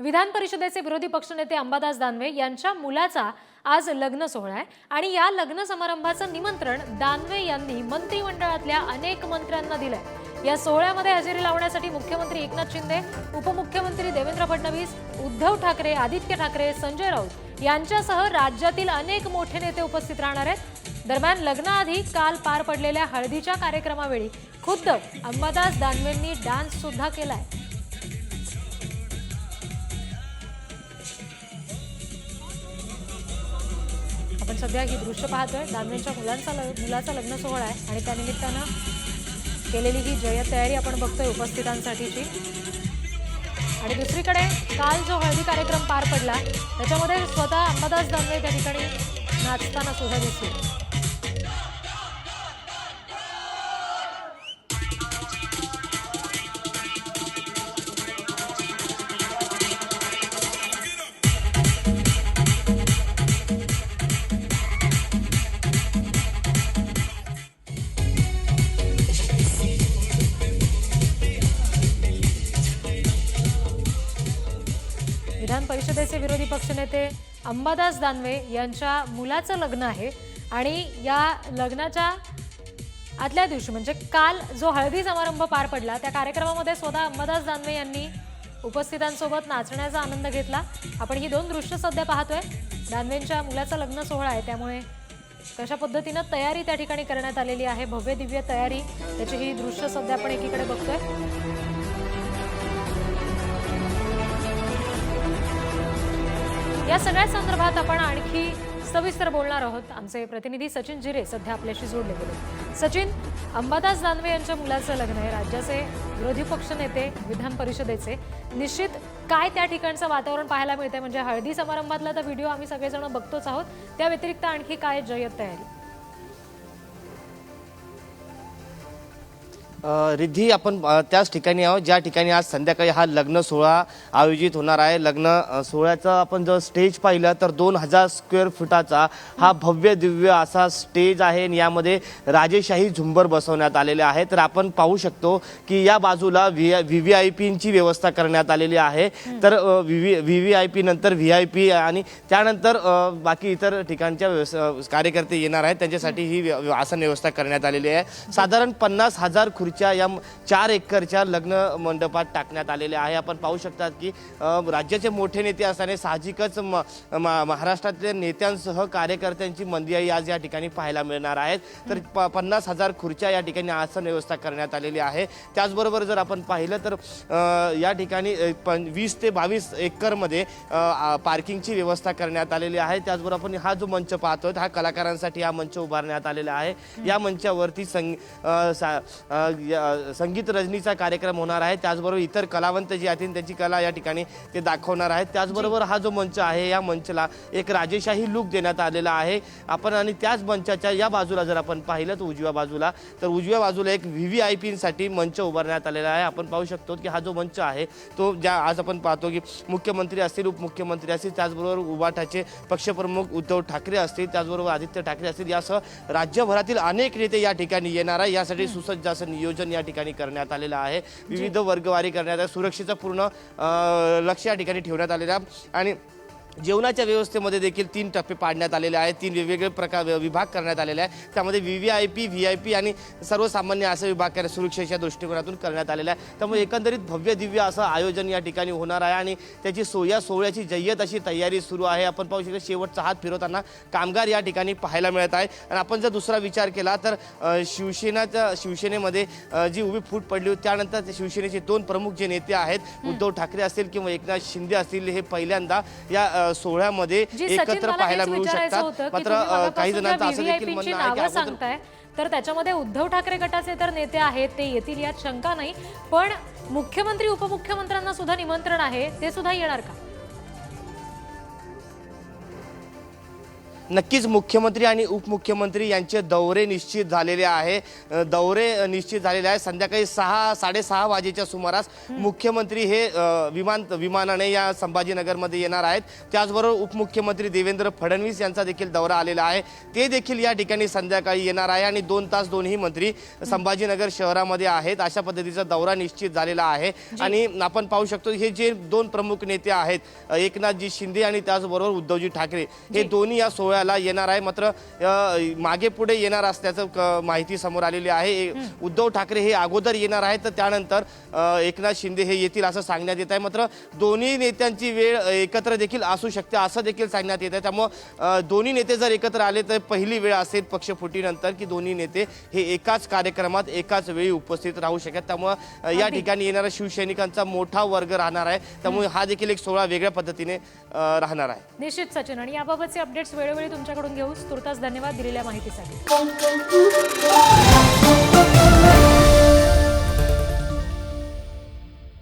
विधान परिषदेचे विरोधी पक्षनेते अंबादास दानवे यांच्या मुलाचा आज लग्न सोहळा आहे. आणि या लग्न समारंभाचं निमंत्रण दानवे यांनी मंत्रिमंडळातल्या अनेक मंत्र्यांना दिलंय. या सोहळ्यामध्ये हजेरी लावण्यासाठी मुख्यमंत्री एकनाथ शिंदे उपमुख्यमंत्री देवेंद्र फडणवीस उद्धव ठाकरे आदित्य ठाकरे संजय राऊत यांच्यासह राज्यातील अनेक मोठे नेते उपस्थित राहणार आहेत. दरम्यान लग्नाआधी काल पार पडलेल्या हळदीच्या कार्यक्रमावेळी खुद्द अंबादास दानवेंनी डान्स सुद्धा केलाय. आपण सध्या ही दृश्य पाहतोय. दानवेंच्या मुलांचा ल- मुलाचा लग्न सोहळा आहे आणि त्यानिमित्तानं केलेली ही जय्यत तयारी आपण बघतोय उपस्थितांसाठीची. आणि दुसरीकडे काल जो हळदी कार्यक्रम पार पडला त्याच्यामध्ये स्वतः अंबादास दानवे त्या ठिकाणी नाचताना सुद्धा दिसले. विधान परिषदेचे विरोधी पक्षनेते अंबादास दानवे यांच्या मुलाचं लग्न आहे. आणि या लग्नाच्या आदल्या दिवशी म्हणजे काल जो हळदी समारंभ पार पडला त्या कार्यक्रमामध्ये स्वतः अंबादास दानवे यांनी उपस्थितांसोबत नाचण्याचा आनंद घेतला. आपण ही दोन दृश्य सध्या पाहतोय. दानवेंच्या मुलाचा लग्न सोहळा आहे. त्यामुळे कशा पद्धतीनं तयारी त्या ठिकाणी करण्यात आलेली आहे. भव्य दिव्य तयारी त्याची ही दृश्य सध्या आपण एकीकडे बघतोय. या सगळ्या संदर्भात आपण आणखी सविस्तर बोलणार आहोत. आमचे प्रतिनिधी सचिन जिरे सध्या आपल्याशी जोडले गेले. सचिन अंबादास दानवे यांच्या मुलाचं लग्न आहे. राज्याचे विरोधी पक्ष नेते विधान परिषदेचे. निश्चित काय त्या ठिकाणचं वातावरण पाहायला मिळतंय? म्हणजे हळदी समारंभातला तर व्हिडिओ आम्ही सगळेजण बघतोच आहोत. त्या व्यतिरिक्त आणखी काय जय्यत तयारी? रिद्धी आपण त्याच ठिकाणी आहोत. ज्या ठिकाणी आज संध्याकाळी हा लग्न सोहळा आयोजित होणार आहे. लग्न सोहळ्याचं आपण जर स्टेज पाहिलं तर दोन हजार स्क्वेअर फुटाचा हा भव्य दिव्य असा स्टेज आहे आणि यामध्ये राजेशाही झुंबर बसवण्यात आलेले आहे तर आपण पाहू शकतो की या बाजूला व्ही व्ही व्ही आय पींची व्यवस्था करण्यात आलेली आहे. तर व्ही व्ही आय पी नंतर व्ही आय पी आणि त्यानंतर बाकी इतर ठिकाणच्या व्यवस- कार्यकर्ते येणार आहेत. त्यांच्यासाठी ही व्य- आसन व्यवस्था करण्यात आलेली आहे. साधारण पन्नास हजार खुर्च्या या चार एकरच्या लग्न मंडपात टाकण्यात आलेल्या आहे. आपण पाहू शकतात की राज्याचे मोठे नेते असताना साहजिकच म- म- महाराष्ट्रातल्या नेत्यांसह कार्यकर्त्यांची मंदिराई आज या ठिकाणी पाहायला मिळणार आहेत. तर प पन्नास हजार खुर्च्या या ठिकाणी आसन व्यवस्था करण्यात आलेली आहे. त्याचबरोबर जर आपण पाहिलं तर या ठिकाणी पण वीस ते बावीस एकरमध्ये पार्किंगची व्यवस्था करण्यात आलेली आहे. त्याचबरोबर आपण हा जो मंच पाहतोय हा कलाकारांसाठी हा मंच उभारण्यात आलेला आहे. या मंचावरती संग सा- संगीत रजनीचा कार्यक्रम होणार आहे. त्याचबरोबर इतर कलावंत जे आहेत त्यांची कला या ठिकाणी ते दाखवणार आहेत. त्याचबरोबर हा जो मंच आहे या मंचला एक राजेशाही लुक देण्यात आलेला आहे. आपण आणि त्याच मंचाच्या या बाजूला जर आपण पाहिलं तर उजव्या बाजूला तर उजव्या बाजूला एक व्ही व्ही आय पीसाठी मंच उभारण्यात आलेला आहे. आपण पाहू शकतो की हा जो मंच आहे तो ज्या आज आपण पाहतो की मुख्यमंत्री असतील उपमुख्यमंत्री असतील त्याचबरोबर उबाठाचे पक्षप्रमुख उद्धव ठाकरे असतील त्याचबरोबर आदित्य ठाकरे असतील यासह राज्यभरातील अनेक नेते या ठिकाणी येणार आहे यासाठी सुसज्ज असं नियोजन या ठिकाणी करण्यात आलेलं आहे. विविध वर्गवारी करण्यात आहे सुरक्षेचं पूर्ण लक्ष या ठिकाणी ठेवण्यात आलेलं आहे. आणि जेवणाच्या व्यवस्थेमध्ये देखील तीन टप्पे पाडण्यात आलेले आहेत. तीन वेगवेगळे प्रकार विभाग करण्यात आलेले आहे त्यामध्ये V V I P V I P आणि सर्वसामान्य असे विभाग करण्यात सुरक्षेच्या दृष्टिकोनातून करण्यात आलेला आहे त्यामुळे एकंदरीत भव्य दिव्य असं आयोजन या ठिकाणी होणार आहे आणि त्याची सो या सोहळ्याची जय्यत अशी तयारी सुरू आहे. आपण पाहू शकतो शेवटचा हात फिरवताना कामगार या ठिकाणी पाहायला मिळत आहे. आणि आपण जर दुसरा विचार केला तर शिवसेनाच्या शिवसेनेमध्ये जी उभी फूट पडली होती त्यानंतर शिवसेनेचे दोन प्रमुख जे नेते आहेत उद्धव ठाकरे असतील किंवा एकनाथ शिंदे असतील हे पहिल्यांदा या सोहळ्यामध्ये एकत्र पाहायला मिळू शकतात. मात्र काही जणांचं असं देखील म्हणणं आहे सांगताय तर त्याच्यामध्ये उद्धव ठाकरे गटाचे तर नेते आहेत ते येतील यात शंका नाही. पण मुख्यमंत्री उपमुख्यमंत्र्यांना सुद्धा निमंत्रण आहे ते सुद्धा येणार का? नक्कीच मुख्यमंत्री आणि उपमुख्यमंत्री यांचे दौरे निश्चित झालेले आहे. दौरे निश्चित झालेले आहे संध्याकाळी सहा साडेसहा वाजेच्या सुमारास मुख्यमंत्री हे विमान विमानाने या संभाजीनगरमध्ये येणार आहेत. त्याचबरोबर उपमुख्यमंत्री देवेंद्र फडणवीस यांचा देखील दौरा आलेला आहे. ते देखील या ठिकाणी संध्याकाळी येणार आहे आणि दोन तास दोन्ही मंत्री संभाजीनगर शहरामध्ये आहेत. अशा पद्धतीचा दौरा निश्चित झालेला आहे. आणि आपण पाहू शकतो हे जे दोन प्रमुख नेते आहेत एकनाथजी शिंदे आणि त्याचबरोबर उद्धवजी ठाकरे हे दोन्ही या सोहळ्याला येणार आहे. मात्र मागे पुढे येणार असल्याचं माहिती समोर आलेली आहे. उद्धव ठाकरे हे अगोदर येणार आहेत तर त्यानंतर एकनाथ शिंदे हे येतील असं सांगण्यात येत आहे. मात्र दोन्ही नेत्यांची वेळ एकत्र देखील असू शकते असं देखील सांगण्यात येत आहे. त्यामुळं दोन्ही नेते जर एकत्र आले तर पहिली वेळ असेल पक्षफुटीनंतर की दोन्ही नेते हे एकाच कार्यक्रमात एकाच वेळी उपस्थित राहू शकतात. त्यामुळं या. ठिकाणी येणारा शिवसैनिकांचा मोठा वर्ग राहणार आहे. त्यामुळे हा देखील एक सोहळा वेगळ्या पद्धतीने राहणार आहे. निश्चित सचिन आणि याबाबतचे अपडेट्स वेळोवेळी तुमच्याकडून घेऊस तुर्तास धन्यवाद दिलेल्या माहितीसाठी.